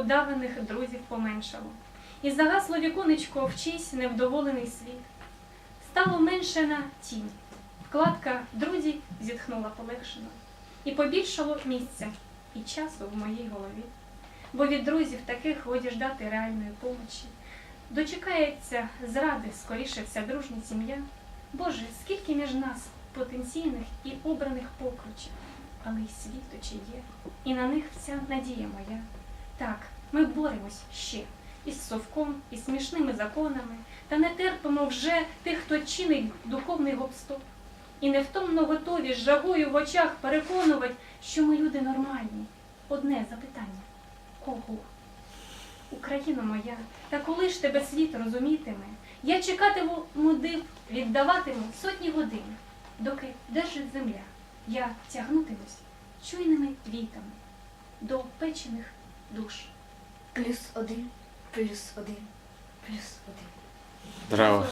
удаваних друзів поменшало. І загасло віконечко вчись невдоволений світ. Стало менше на тінь. Вкладка друзі зітхнула полегшено. І побільшало місця і часу в моїй голові. Бо від друзів таких годі ждати реальної помочі. Дочекається зради скоріше вся дружня сім'я. Боже, скільки між нас потенційних і обраних покручів, але й світочі є, і на них вся надія моя. Так, ми боремось ще із совком, і смішними законами, та не терпимо вже тих, хто чинить духовний гопстоп. І невтомно готові з жагою в очах переконувати, що ми люди нормальні. Одне запитання кого? Україно моя, та коли ж тебе світ розумітиме, я чекатиму див, віддаватиму сотні годин, доки держить земля, я тягнутимусь чуйними вітами до печених душ. Плюс один, плюс один, плюс один. Браво.